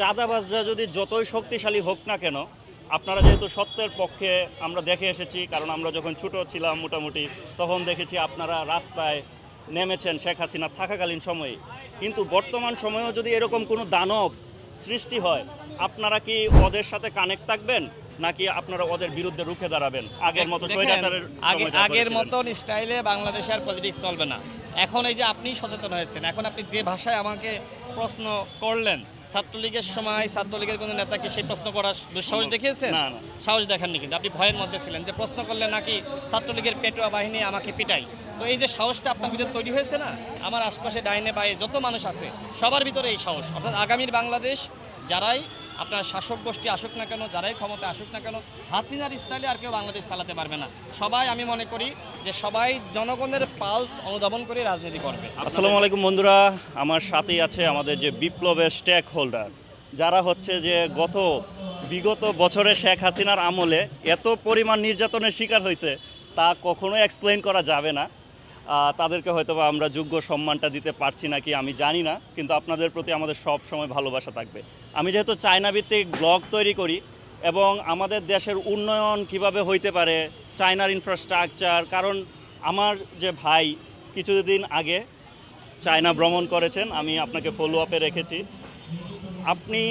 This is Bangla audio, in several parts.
চাঁদাবাজরা যদি যতই শক্তিশালী হোক না কেন, আপনারা যেহেতু সত্যের পক্ষে আমরা দেখে এসেছি, কারণ আমরা যখন ছোট ছিলাম মোটামুটি, তখন দেখেছি আপনারা রাস্তায় নেমেছেন শেখ হাসিনা থাকাকালীন সময়ে। কিন্তু বর্তমান সময়েও যদি এরকম কোনো দানব সৃষ্টি হয়, আপনারা কি ওদের সাথে কানেক্ট থাকবেন? নাকি আপনারা ওদের বিরুদ্ধে রুখে দাঁড়াবেন? আগের মতো স্বৈরাচারের আগের মতন স্টাইলে বাংলাদেশে আর পলিটিক্স চলবে না। এখন এই যে আপনি সচেতন হয়েছেন এখন আপনি যে ভাষায় আমাকে প্রশ্ন করলেন ছাত্রলীগের সময় ছাত্রলীগের কোনো নেতাকে সেই প্রশ্ন করার দুঃসাহস দেখিয়েছেন? না, না। সাহস দেখাননি কিন্তু আপনি ভয়ের মধ্যে ছিলেন যে প্রশ্ন করলে নাকি ছাত্রলীগের পেটোয়া বাহিনী আমাকে পিটাই তো এই যে সাহসটা আপনার ভিতরে তৈরি হয়েছে না? আমার আশপাশে ডাইনে বায়ে যত মানুষ আছে সবার ভিতরে এই সাহস। অর্থাৎ আগামীর বাংলাদেশ যারাই আপনার শাসক গোষ্ঠী আসুক না কেন, যারাই ক্ষমতা আসুক না কেন, হাসিনার স্টাইলে আর কেউ বাংলাদেশ চালাতে পারবে না। সবাই আমি মনে করি যে সবাই জনগণের পালস অনুধাবন করে রাজনীতি করবে। আসসালামু আলাইকুম বন্ধুরা, আমার সাথেই আছে আমাদের যে বিপ্লবের স্টেক হোল্ডার যারা হচ্ছে যে গত বিগত বছরে শেখ হাসিনার আমলে এত পরিমাণ নির্যাতনের শিকার হয়েছে, তা কখনো এক্সপ্লেন করা যাবে না। তাদেরকে হয়তো বা আমরা যোগ্য সম্মানটা দিতে পারছি নাকি আমি জানি না, কিন্তু আপনাদের প্রতি আমাদের সব সময় ভালোবাসা থাকবে। আমি যেহেতু চায়না ভিত্তিক ব্লগ তৈরি করি এবং আমাদের দেশের উন্নয়ন কীভাবে হইতে পারে, চায়নার ইনফ্রাস্ট্রাকচার কারণ আমার যে ভাই কিছুদিন আগে চায়না ভ্রমণ করেছেন, আমি আপনাকে ফলো আপে রেখেছি। আপনি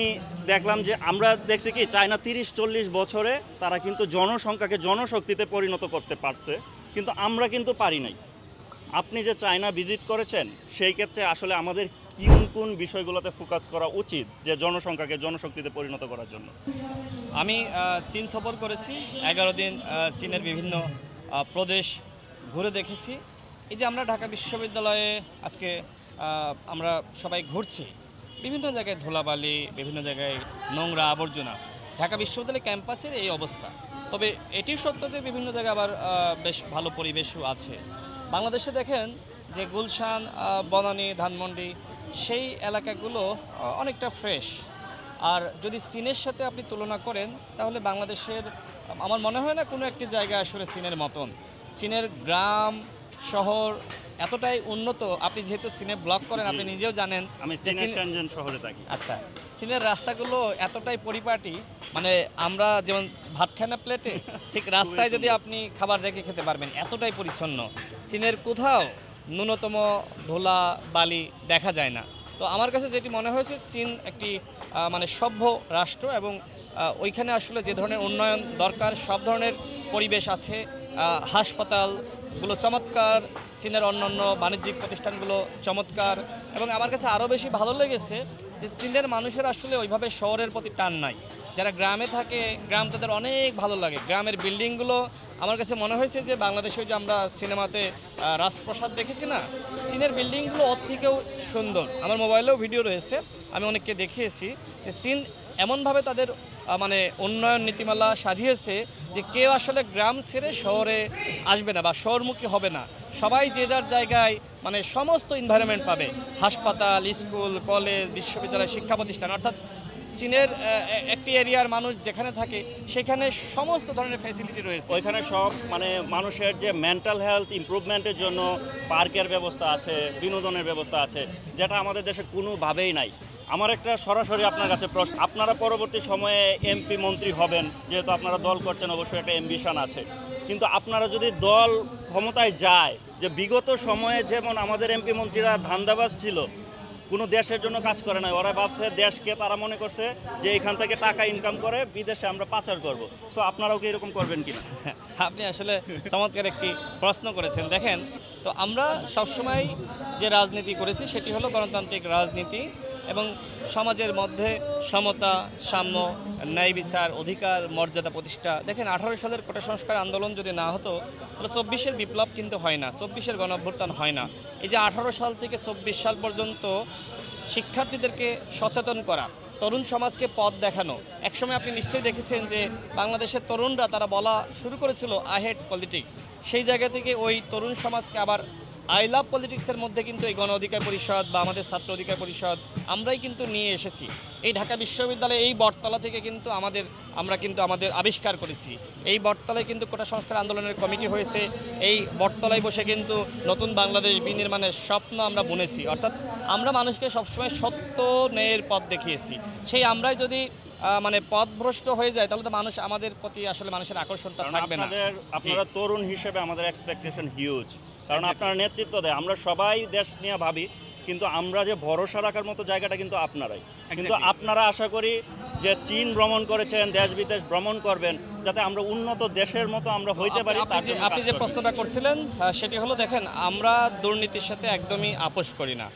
দেখলাম যে আমরা দেখছি কি, চায়না তিরিশ চল্লিশ বছরে তারা কিন্তু জনসংখ্যাকে জনশক্তিতে পরিণত করতে পারছে, কিন্তু আমরা কিন্তু পারি নাই। আপনি যে চায়না ভিজিট করেছেন, সেই ক্ষেত্রে আসলে আমাদের কোন কোন বিষয়গুলোতে ফোকাস করা উচিত যে জনসংখ্যাকে জনশক্তিতে পরিণত করার জন্য? আমি চীন সফর করেছি, এগারো দিন চীনের বিভিন্ন প্রদেশ ঘুরে দেখেছি। এই যে আমরা ঢাকা বিশ্ববিদ্যালয়ে আজকে আমরা সবাই ঘুরছি, বিভিন্ন জায়গায় ধুলাবালি, বিভিন্ন জায়গায় নোংরা আবর্জনা। ঢাকা বিশ্ববিদ্যালয় ক্যাম্পাসের এই অবস্থা। তবে এটি সত্য যে বিভিন্ন জায়গায় আবার বেশ ভালো পরিবেশও আছে। বাংলাদেশে দেখেন যে গুলশান বনানী, ধানমন্ডি, সেই এলাকাগুলো অনেকটা ফ্রেশ আর যদি চীনের সাথে আপনি তুলনা করেন, তাহলে বাংলাদেশের, আমার মনে হয় না কোনো একটি জায়গা আসলে চীনের মতন। চীনের গ্রাম, শহর এতটাই উন্নত আপনি যেহেতু চীনে ব্লক করেন আপনি নিজেও জানেন আমি চীনের শহরে থাকি। আচ্ছা চীনের রাস্তাগুলো এতটাই পরিপাটি মানে আমরা যেমন ভাত খাই না প্লেটে ঠিক রাস্তায় যদি আপনি খাবার রেখে খেতে পারবেন এতটাই পরিচ্ছন্ন। চীনের কোথাও ন্যূনতম ধুলা বালি দেখা যায় না। তো আমার কাছে যেটি মনে হয়েছে চীন একটি মানে সভ্য রাষ্ট্র এবং ওইখানে আসলে যে ধরনের উন্নয়ন দরকার সব ধরনের পরিবেশ আছে আহ, হাসপাতালগুলো চমৎকার, চীনের অন্যান্য বাণিজ্যিক প্রতিষ্ঠানগুলো চমৎকার এবং আমার কাছে আরও বেশি ভালো লেগেছে যে চীনের মানুষের আসলে ওইভাবে শহরের প্রতি টান নাই। যারা গ্রামে থাকে, গ্রাম তাদের অনেক ভালো লাগে। গ্রামের বিল্ডিংগুলো, আমার কাছে মনে হয়েছে যে বাংলাদেশে যে আমরা সিনেমাতে রাজপ্রসাদ দেখেছি না, চীনের বিল্ডিংগুলো ওর থেকেও সুন্দর। আমার মোবাইলেও ভিডিও রয়েছে, আমি অনেককে দেখিয়েছি যে চীন এমনভাবে তাদের মানে উন্নয়ন নীতিমালা সাজিয়েছে যে কেউ আসলে গ্রাম ছেড়ে শহরে আসবে না বা শহরমুখী হবে না। সবাই যে যার জায়গায় মানে সমস্ত এনভায়রনমেন্ট পাবে। হাসপাতাল, স্কুল, কলেজ, বিশ্ববিদ্যালয় শিক্ষা প্রতিষ্ঠান অর্থাৎ চীনের একটি এরিয়ার মানুষ যেখানে থাকে, সেখানে সমস্ত ধরনের ফ্যাসিলিটি রয়েছে। ওইখানে সব মানে মানুষের যে মেন্টাল হেলথ ইমপ্রুভমেন্টের জন্য পার্কের ব্যবস্থা আছে, বিনোদনের ব্যবস্থা আছে, যেটা আমাদের দেশে কোনোভাবেই নাই। আমার একটা সরাসরি আপনার কাছে প্রশ্ন। আপনারা পরবর্তী সময়ে এমপি মন্ত্রী হবেন, যেহেতু আপনারা দল করছেন, অবশ্যই একটা এমবিশন আছে। কিন্তু আপনারা যদি দল ক্ষমতায় যায়, যে বিগত সময়ে যেমন আমাদের এমপি মন্ত্রীরা ধান্দাবাজ ছিল, কোনো দেশের জন্য কাজ করে না ওরা ভাবছে দেশকে তারা মনে করছে যে এখান থেকে টাকা ইনকাম করে বিদেশে আমরা পাচার করব। সো আপনারাও কি এরকম করবেন কিনা? আপনি আসলে চমৎকার একটি প্রশ্ন করেছেন। দেখেন, তো আমরা সবসময় যে রাজনীতি করেছি, সেটি হলো গণতান্ত্রিক রাজনীতি। এবং সমাজের মধ্যে সমতা, সাম্য, ন্যায় বিচার, অধিকার, মর্যাদা প্রতিষ্ঠা। দেখেন আঠারো সালের কোটা সংস্কার আন্দোলন যদি না হতো, তাহলে চব্বিশের বিপ্লব কিন্তু হয় না, চব্বিশের গণঅভ্যুত্থান হয় না। এই যে আঠারো সাল থেকে চব্বিশ সাল পর্যন্ত শিক্ষার্থীদেরকে সচেতন করা, তরুণ সমাজকে পথ দেখানো। একসময় আপনি নিশ্চয়ই দেখেছেন যে বাংলাদেশের তরুণরা, তারা বলা শুরু করেছিল আহেড পলিটিক্স সেই জায়গা থেকে ওই তরুণ সমাজকে আবার আই লাভ পলিটিক্সের মধ্যে কিন্তু এই গণ অধিকার পরিষদ বা আমাদের ছাত্র অধিকার পরিষদ আমরাই কিন্তু নিয়ে এসেছি। এই ঢাকা বিশ্ববিদ্যালয়ে এই বটতলা থেকে কিন্তু আমাদের, আমরা কিন্তু আমাদের আবিষ্কার করেছি। এই বটতলায় কিন্তু কোটা সংস্কার আন্দোলনের কমিটি হয়েছে। এই বটতলায় বসে কিন্তু নতুন বাংলাদেশ বিনির্মাণের স্বপ্ন আমরা বুনেছি। অর্থাৎ আমরা মানুষকে সবসময় সত্য ন্যায়ের পথ দেখিয়েছি। সেই আমরাই যদি মানে পথভ্রষ্ট হয়ে যায় তাহলে তো মানুষ আমাদের প্রতি আসলে মানুষের আকর্ষণটা থাকবে না। আপনারা তরুণ হিসেবে আমাদের এক্সপেকটেশন হিউজ কারণ আপনারা নেতৃত্ব দেয় আমরা সবাই দেশ নিয়ে ভাবি কিন্তু আমরা যে ভরসা রাখার মতো জায়গাটা কিন্তু আপনারাই। কিন্তু আপনারা আশা করি যে চীন ভ্রমণ করেছেন দেশ বিদেশ ভ্রমণ করবেন যাতে আমরা উন্নত দেশের মতো আমরা হইতে পারি আপনি যে-। প্রশ্নটা করছিলেন সেটি হলো দেখেন আমরা দুর্নীতির সাথে একদমই আপোষ করি না।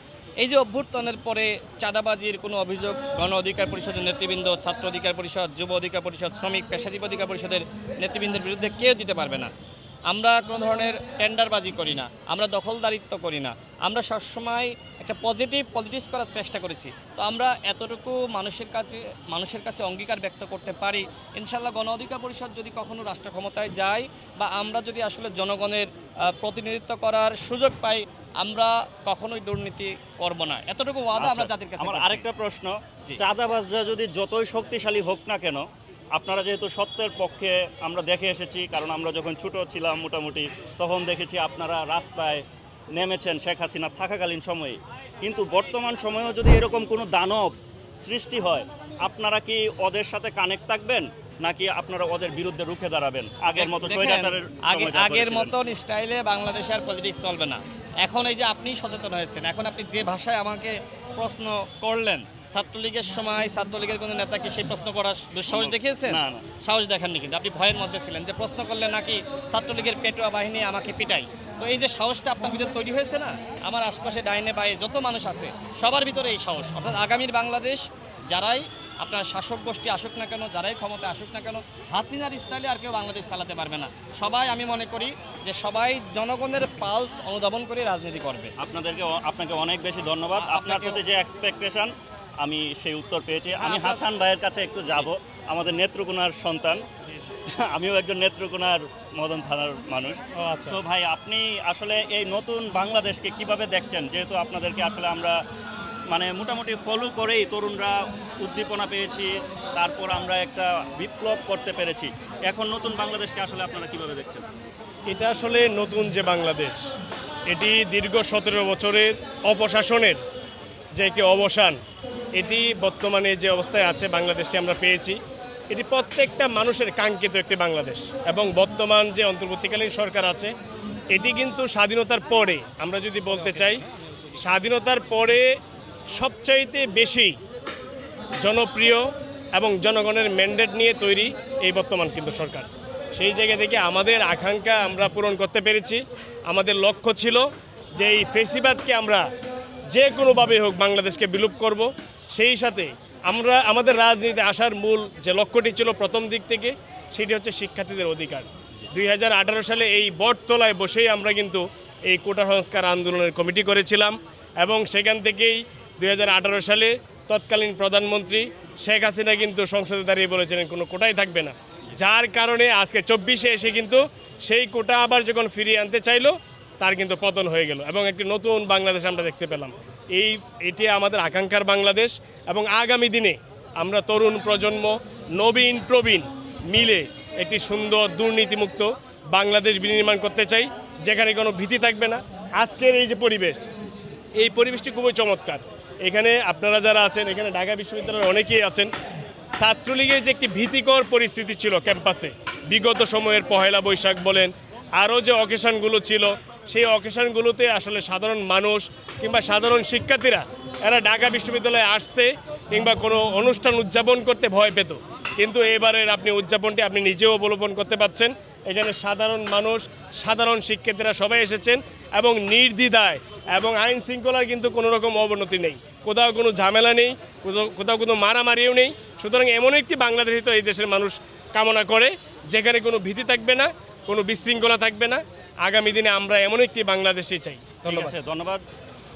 এই যে অভ্যুত্থানের পরে চাঁদাবাজির কোনো অভিযোগ, গণ অধিকার পরিষদের নেতৃবৃন্দ, ছাত্র অধিকার পরিষদ, যুব অধিকার পরিষদ, শ্রমিক, পেশাজীবী অধিকার পরিষদের নেতৃবৃন্দের বিরুদ্ধে কেউ দিতে পারবে না। আমরা কোনো ধরনের টেন্ডারবাজি করি না আমরা দখলদারিত্ব করি না। আমরা সবসময় একটা পজিটিভ পলিটিক্স করার চেষ্টা করেছি। তো আমরা এতটুকু মানুষের কাছে মানুষের কাছে অঙ্গীকার ব্যক্ত করতে পারি ইনশাল্লাহ গণ অধিকার পরিষদ যদি কখনো রাষ্ট্র ক্ষমতায় যায় বা আমরা যদি আসলে জনগণের প্রতিনিধিত্ব করার সুযোগ পাই আমরা কখনোই দুর্নীতি করব না। এতটুকু ওয়াদা আমরা আচ্ছা, জাতির কাছে আমার আরেকটা প্রশ্ন। চাঁদাবাজরা যদি যতই শক্তিশালী হোক না কেন আপনারা যেহেতু সত্যের পক্ষে আমরা দেখে এসেছি, কারণ আমরা যখন ছোট ছিলাম মোটামুটি, তখন দেখেছি আপনারা রাস্তায় নেমেছেন শেখ হাসিনা থাকাকালীন সময়ে। কিন্তু বর্তমান সময়েও যদি এরকম কোনো দানব সৃষ্টি হয়, আপনারা কি ওদের সাথে কানেক্ট থাকবেন? নাকি আপনারা ওদের বিরুদ্ধে রুখে দাঁড়াবেন? আগের মতো স্বৈরাচারের আগের মতন স্টাইলে বাংলাদেশে আর পলিটিক্স চলবে না। এখন এই যে আপনি সচেতন হয়েছেন এখন আপনি যে ভাষায় আমাকে প্রশ্ন করলেন ছাত্রলীগের সময় ছাত্রলীগের কোনো নেতাকে সেই প্রশ্ন করার দুঃসাহস দেখিয়েছেন? না, না। সাহস দেখাননি কিন্তু। আপনি ভয়ের মধ্যে ছিলেন যে প্রশ্ন করলে নাকি ছাত্রলীগের পেটুয়া বাহিনী আমাকে পিটাই তো এই যে সাহসটা আপনার ভিতরে তৈরি হয়েছে না? আমার আশপাশে ডাইনে বায়ে যত মানুষ আছে সবার ভিতরে এই সাহস। অর্থাৎ আগামীর বাংলাদেশ যারাই আপনার শাসক গোষ্ঠী আসুক না কেন যারাই ক্ষমতা আসুক না কেন হাসিনার স্টাইলে আর কেউ বাংলাদেশ চালাতে পারবে না। সবাই আমি মনে করি যে সবাই জনগণের পালস অনুধাবন করে রাজনীতি করবে। আপনাদেরকে আপনাকে অনেক বেশি ধন্যবাদ। আপনার প্রতি যে এক্সপেকটেশন আমি সেই উত্তর পেয়েছি। আমি হাসান ভাইয়ের কাছে একটু যাব। আমাদের নেত্রকোনার সন্তান। আমিও একজন নেত্রকোনার মদন থানার মানুষ। ও আচ্ছা। তো ভাই আপনি আসলে এই নতুন বাংলাদেশকে কীভাবে দেখছেন? যেহেতু আপনাদেরকে আসলে আমরা মানে মোটামুটি ফলো করেই তরুণরা উদ্দীপনা পেয়েছি, তারপর আমরা একটা বিপ্লব করতে পেরেছি। এখন নতুন বাংলাদেশকে আসলে আপনারা কীভাবে দেখছেন? এটা আসলে নতুন যে বাংলাদেশ, এটি দীর্ঘ সতেরো বছরের অপশাসনের যে একটি অবসান, এটি বর্তমানে যে অবস্থায় আছে বাংলাদেশটি আমরা পেয়েছি। এটি প্রত্যেকটা মানুষের কাঙ্ক্ষিত একটি বাংলাদেশ এবং বর্তমান যে অন্তর্বর্তীকালীন সরকার আছে, এটি কিন্তু স্বাধীনতার পরে, আমরা যদি বলতে চাই, স্বাধীনতার পরে সবচাইতে বেশি জনপ্রিয় এবং জনগণের ম্যান্ডেট নিয়ে তৈরি এই বর্তমান কিন্তু সরকার। সেই জায়গা থেকে আমাদের আকাঙ্ক্ষা আমরা পূরণ করতে পেরেছি। আমাদের লক্ষ্য ছিল যে এই ফেসিবাদকে আমরা যে কোনোভাবে হোক বাংলাদেশকে বিলুপ করব। সেই সাথে আমরা, আমাদের রাজনীতিতে আসার মূল যে লক্ষ্যটি ছিল প্রথম দিক থেকে, সেটি হচ্ছে শিক্ষার্থীদের অধিকার। দুই হাজার আঠারো সালে এই বটতলায় বসেই আমরা কিন্তু এই কোটা সংস্কার আন্দোলনের কমিটি করেছিলাম এবং সেখান থেকেই দু হাজার আঠারো সালে তৎকালীন প্রধানমন্ত্রী শেখ হাসিনা কিন্তু সংসদে দাঁড়িয়ে বলেছিলেন, কোনো কোটাই থাকবে না। যার কারণে আজকে চব্বিশে এসে কিন্তু সেই কোটা আবার যখন ফিরিয়ে আনতে চাইলো, তার কিন্তু পতন হয়ে গেল এবং একটি নতুন বাংলাদেশ আমরা দেখতে পেলাম। এই, এটি আমাদের আকাঙ্ক্ষার বাংলাদেশ এবং আগামী দিনে আমরা তরুণ প্রজন্ম, নবীন প্রবীণ মিলে একটি সুন্দর দুর্নীতিমুক্ত বাংলাদেশ বিনির্মাণ করতে চাই, যেখানে কোনো ভীতি থাকবে না। আজকের এই যে পরিবেশ, এই পরিবেশটি খুবই চমৎকার। এখানে আপনারা যারা আছেন, এখানে ঢাকা বিশ্ববিদ্যালয়ের অনেকেই আছেন, ছাত্রলীগের যে একটি ভীতিকর পরিস্থিতি ছিল ক্যাম্পাসে, বিগত সময়ের পহেলা বৈশাখ বলেন, আরও যে অকেশনগুলো ছিল, সেই অকেশনগুলোতে আসলে সাধারণ মানুষ কিংবা সাধারণ শিক্ষার্থীরা, এরা ঢাকা বিশ্ববিদ্যালয়ে আসতে কিংবা কোনো অনুষ্ঠান উদযাপন করতে ভয় পেত। কিন্তু এবারের আপনি উদযাপনটি আপনি নিজেও অবলম্বন করতে পারছেন। এখানে সাধারণ মানুষ, সাধারণ শিক্ষার্থীরা সবাই এসেছেন। এবং নির্দ্বিধায় এবং আইন শৃঙ্খলার কিন্তু কোনো রকম অবনতি নেই। কোথাও কোনো ঝামেলা নেই কোথাও কোথাও কোনো মারামারিও নেই। সুতরাং এমন একটি বাংলাদেশই তো এই দেশের মানুষ কামনা করে যেখানে কোনো ভীতি থাকবে না কোনো বিশৃঙ্খলা থাকবে না। আগামী দিনে আমরা এমন একটি বাংলাদেশই চাই। ধন্যবাদ। ধন্যবাদ।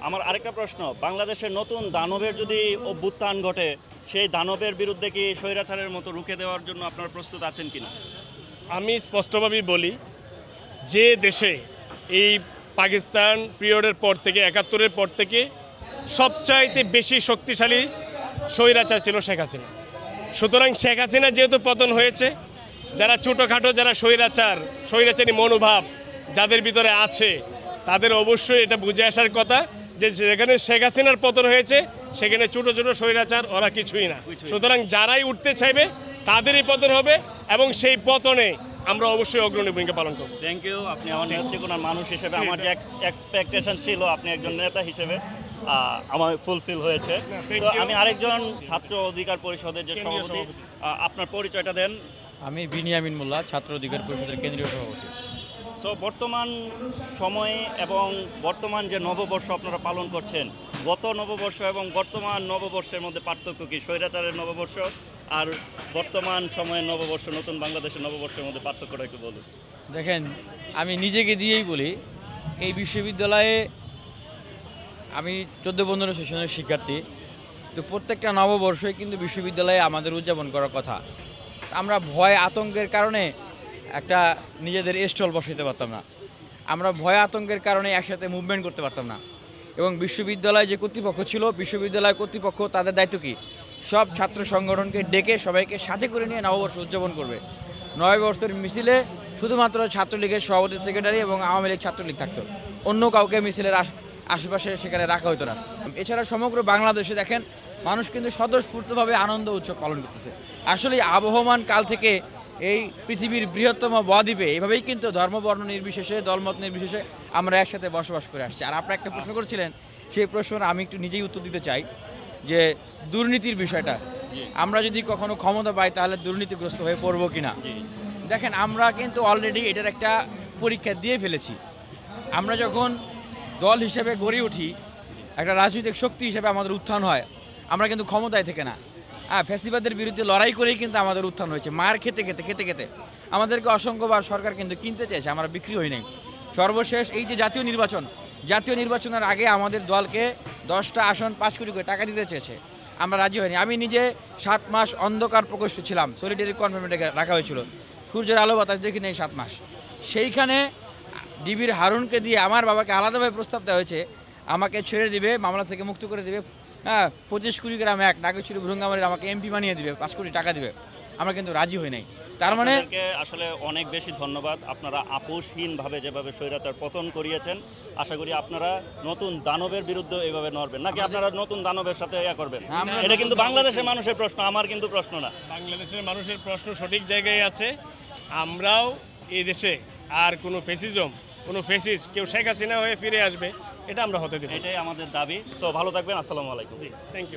আমার আরেকটা প্রশ্ন বাংলাদেশের নতুন দানবের যদি অভ্যুত্থান ঘটে সেই দানবের বিরুদ্ধে কি স্বৈরাচারের মতো রুখে দেওয়ার জন্য আপনারা প্রস্তুত আছেন কিনা? আমি স্পষ্টভাবেই বলি যে দেশে এই পাকিস্তান পিরিয়ডের পর থেকে একাত্তরের পর থেকে সবচাইতে বেশি শক্তিশালী স্বৈরাচার ছিল শেখ হাসিনা। সুতরাং শেখ হাসিনা যেহেতু পতন হয়েছে যারা ছোটোখাটো যারা স্বৈরাচার স্বৈরাচারী মনোভাব যাদের ভিতরে আছে তাদের অবশ্যই এটা বুঝে আসার কথা যে যেখানে শেখ হাসিনার পতন হয়েছে সেখানে ছোটো ছোটো স্বৈরাচার ওরা কিছুই না। সুতরাং যারাই উঠতে চাইবে তাদেরই পতন হবে এবং সেই পতনে আমরা অবশ্যই অগ্রণী ভূমিকা পালন করব। থ্যাংক ইউ আপনি আমার নেত্রকোনার মানুষ হিসেবে আমার যে এক্সপেকটেশন ছিল আপনি একজন নেতা হিসেবে আমার ফুলফিল হয়েছে। তো আমি আরেকজন ছাত্র অধিকার পরিষদের যে কেন্দ্রীয় সভাপতি সভাপতি। আপনার পরিচয়টা দেন। আমি বিনিয়ামিন মোল্লা ছাত্র অধিকার পরিষদের কেন্দ্রীয় সভাপতি। সো বর্তমান সময়ে এবং বর্তমান যে নববর্ষ আপনারা পালন করছেন গত নববর্ষ এবং বর্তমান নববর্ষের মধ্যে পার্থক্য কি? স্বৈরাচারের নববর্ষ আর বর্তমান সময়ে নববর্ষ, নতুন বাংলাদেশের নববর্ষের মধ্যে পার্থক্যটা একটু বলুন। দেখেন, আমি নিজেকে দিয়েই বলি, এই বিশ্ববিদ্যালয়ে আমি চোদ্দ পনেরো সেশনের শিক্ষার্থী। তো প্রত্যেকটা নববর্ষই কিন্তু বিশ্ববিদ্যালয়ে আমাদের উদযাপন করার কথা। আমরা ভয় আতঙ্কের কারণে একটা নিজেদের স্টল বসাইতে পারতাম না। আমরা ভয় আতঙ্কের কারণে একসাথে মুভমেন্ট করতে পারতাম না। এবং বিশ্ববিদ্যালয় যে কর্তৃপক্ষ ছিল, বিশ্ববিদ্যালয় কর্তৃপক্ষ তাদের দায়িত্ব কী? সব ছাত্র সংগঠনকে ডেকে সবাইকে সাথে করে নিয়ে নববর্ষ উদযাপন করবে। নয় বর্ষের মিছিলে শুধুমাত্র ছাত্রলীগের সভাপতি, সেক্রেটারি এবং আওয়ামী লীগ ছাত্রলীগ থাকতো। অন্য কাউকে মিছিলের আশ- আশেপাশে সেখানে রাখা হতো না। এছাড়া সমগ্র বাংলাদেশে দেখেন, মানুষ কিন্তু স্বতঃস্ফূর্তভাবে আনন্দ উৎসব পালন করতেছে। আসলে আবহমান কাল থেকে এই পৃথিবীর বৃহত্তম বদ্বীপে এভাবেই কিন্তু ধর্মবর্ণ নির্বিশেষে, দলমত নির্বিশেষে আমরা একসাথে বসবাস করে আসছি। আর আপনারা একটা প্রশ্ন করেছিলেন, সেই প্রশ্নের আমি একটু নিজেই উত্তর দিতে চাই। যে দুর্নীতির বিষয়টা আমরা যদি কখনো ক্ষমতা পাই তাহলে দুর্নীতিগ্রস্ত হয়ে পড়ব কিনা? দেখেন আমরা কিন্তু অলরেডি এটার একটা পরীক্ষা দিয়ে ফেলেছি। আমরা যখন দল হিসেবে গড়ে উঠি একটা রাজনৈতিক শক্তি হিসেবে আমাদের উত্থান হয় আমরা কিন্তু ক্ষমতায় থেকে না। হ্যাঁ ফ্যাসিবাদের বিরুদ্ধে লড়াই করেই কিন্তু আমাদের উত্থান হয়েছে মার খেতে খেতে খেতে খেতে। আমাদেরকে অসংখ্যবার সরকার কিন্তু কিনতে চেয়েছে আমরা বিক্রি হই নাই। সর্বশেষ এই যে জাতীয় নির্বাচন জাতীয় নির্বাচনের আগে আমাদের দলকে দশটা আসন পাঁচ কোটি করে টাকা দিতে চেয়েছে। আমরা রাজি হইনি আমি নিজে সাত মাস অন্ধকার প্রকোষ্ঠ ছিলাম। সলিডারি কনফার্মেন্টে রাখা হয়েছিল। সূর্যের আলো বাতাস দেখি নেই সাত মাস। সেইখানে ডিবির হারুনকে দিয়ে আমার বাবাকে আলাদাভাবে প্রস্তাব দেওয়া হয়েছে। আমাকে ছেড়ে দিবে, মামলা থেকে মুক্ত করে দিবে। হ্যাঁ পঁচিশ কোটি গ্রাম এক। নাগেশ্বরী ভ্রুঙ্গামারির আমাকে এমপি বানিয়ে দিবে, পাঁচ কোটি টাকা দিবে। আমরা কিন্তু রাজি হই নাই। তার মানে আসলে অনেক বেশি ধন্যবাদ। আপনারা আপোষহীনভাবে যেভাবে স্বৈরাচার পতন করিয়েছেন আশা করি আপনারা নতুন দানবের বিরুদ্ধে এইভাবে নড়বেন। নাকি আপনারা নতুন দানবের সাথে ইয়া করবেন? এটা কিন্তু বাংলাদেশের মানুষের প্রশ্ন আমার কিন্তু প্রশ্ন না। বাংলাদেশের মানুষের প্রশ্ন সঠিক জায়গায় আছে। আমরাও এই দেশে আর কোনো ফেসিজম কোনো ফেসিস কেউ শেখ হাসিনা হয়ে ফিরে আসবে এটা আমরা হতে দেব। এটাই আমাদের দাবি। সো ভালো থাকবেন আসসালামু আলাইকুম। জি থ্যাংক ইউ